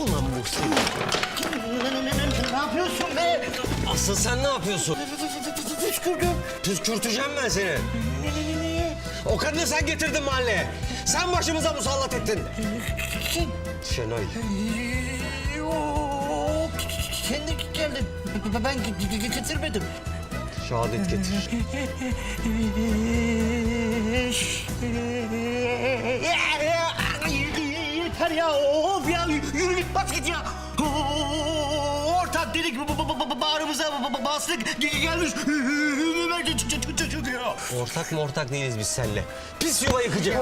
Ulan Muhsin. Ne yapıyorsun be? Asıl sen ne yapıyorsun? Püskürdüm. Püskürteceğim ben seni. O kadını sen getirdin mahalleye. Sen başımıza musallat ettin. Kim? Şenay. Kendi geldin. Ben getirmedim. Şehadet getir. Yeter ya. Bas git ya. Ba- ba- bağrımıza ba- ba- bastık. Ge- Gelmiş. Çıkıyor. Ortak mı ortak değiliz biz seninle. Pis yuva yıkıcı.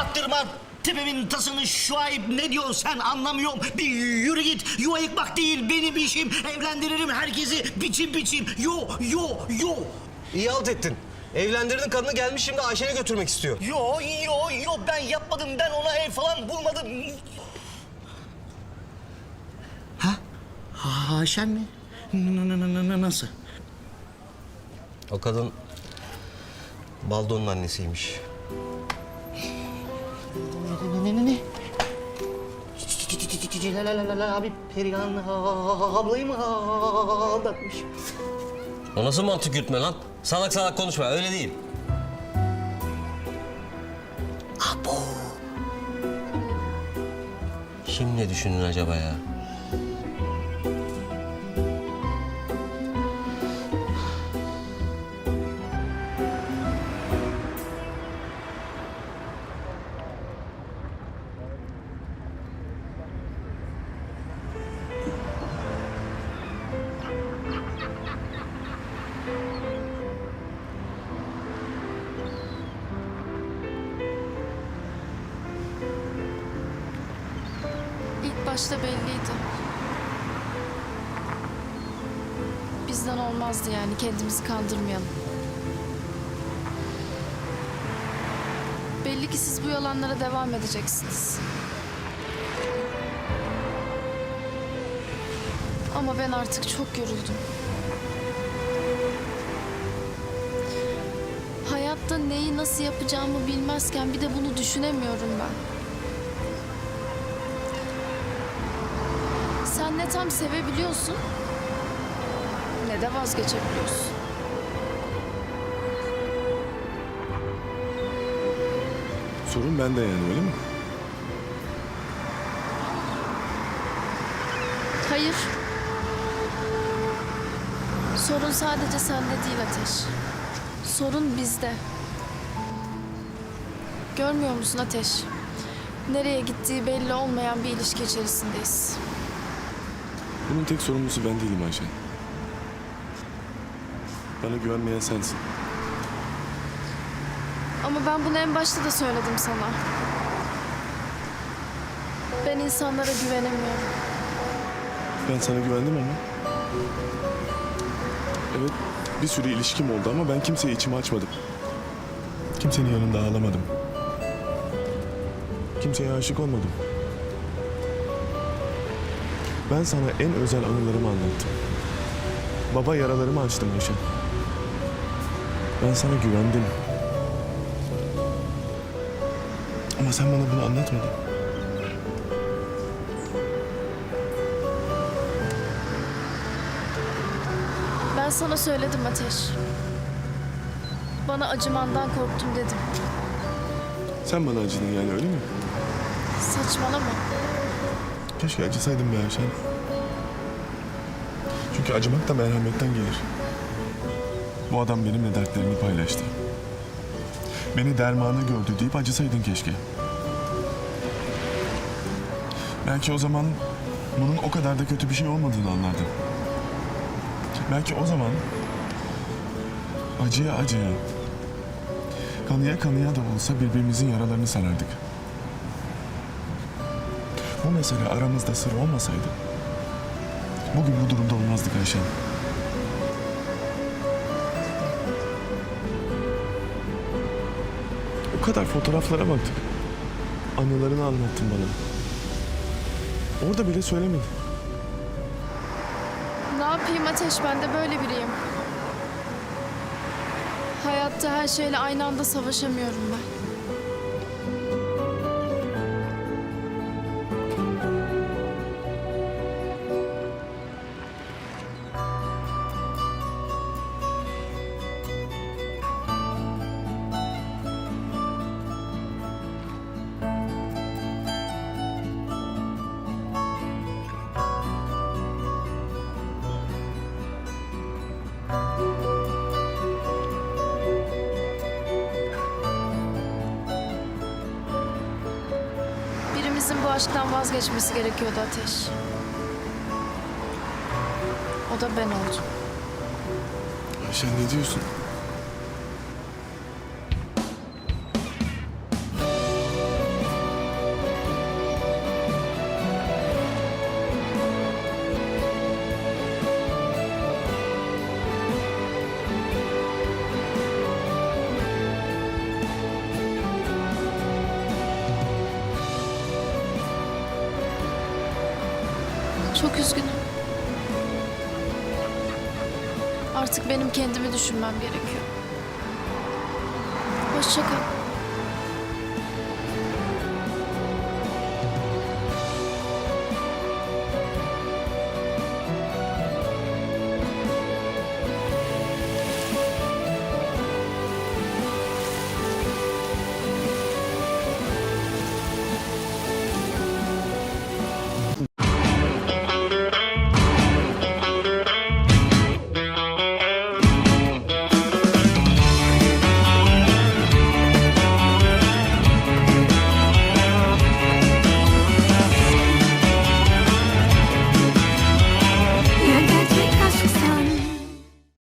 Attırma tepemin tasını Şuayb ne diyorsun sen anlamıyorum. Bir yürü git yuva yıkmak değil benim işim. Evlendiririm herkesi biçim biçim. Yo yo yo. İyi alt ettin. Evlendirdin kadını gelmiş şimdi Ayşe'ni götürmek istiyor. Yo yo yo ben yapmadım ben ona ev falan bulmadım. Ha Ayşen mi? Nasıl? O kadın Baldo'nun annesiymiş. Ne ne ne? La la la la la abi Perihan ablayı mı aldatmış? O nasıl mantık yürütme lan? Salak salak konuşma öyle değil. Abo. Şimdi ne düşündün acaba ya? Başta belliydi. Bizden olmazdı yani kendimizi kandırmayalım. Belli ki siz bu yalanlara devam edeceksiniz. Ama ben artık çok yoruldum. Hayatta neyi nasıl yapacağımı bilmezken bir de bunu düşünemiyorum ben. Tam sevebiliyorsun ne de vazgeçebiliyorsun. Sorun bende yani öyle mi? Hayır. Sorun sadece sende değil Ateş. Sorun bizde. Görmüyor musun Ateş? Nereye gittiği belli olmayan bir ilişki içerisindeyiz. Bunun tek sorumlusu ben değilim Ayşe. Bana güvenmeyen sensin. Ama ben bunu en başta da söyledim sana. Ben insanlara güvenemiyorum. Ben sana güvendim ama. Evet, bir sürü ilişkim oldu ama ben kimseye içimi açmadım. Kimsenin yanında ağlamadım. Kimseye aşık olmadım. Ben sana en özel anılarımı anlattım. Baba yaralarımı açtım Ayşe. Ben sana güvendim. Ama sen bana bunu anlatmadın. Ben sana söyledim Ateş. Bana acımandan korktum dedim. Sen bana acıdın yani öyle mi? Saçmalama. Keşke acısaydım be Ayşen. Çünkü acımak da merhametten gelir. Bu adam benimle dertlerini paylaştı. Beni dermanı gördü deyip acısaydın keşke. Belki o zaman bunun o kadar da kötü bir şey olmadığını anlardın. Belki o zaman acıya acıya, kanıya kanıya da olsa birbirimizin yaralarını sarardık. Bu mesele aramızda sır olmasaydı bugün bu durumda olmazdık Ayşen. O kadar fotoğraflara baktık. Anılarını anlattın bana. Orada bile söylemedin. Ne yapayım Ateş ben de böyle biriyim. Hayatta her şeyle aynı anda savaşamıyorum ben. Aşktan vazgeçmesi gerekiyordu Ateş. O da ben oldum. Ayşen ne diyorsun? Çok üzgünüm. Artık benim kendimi düşünmem gerekiyor. Hoşça kal.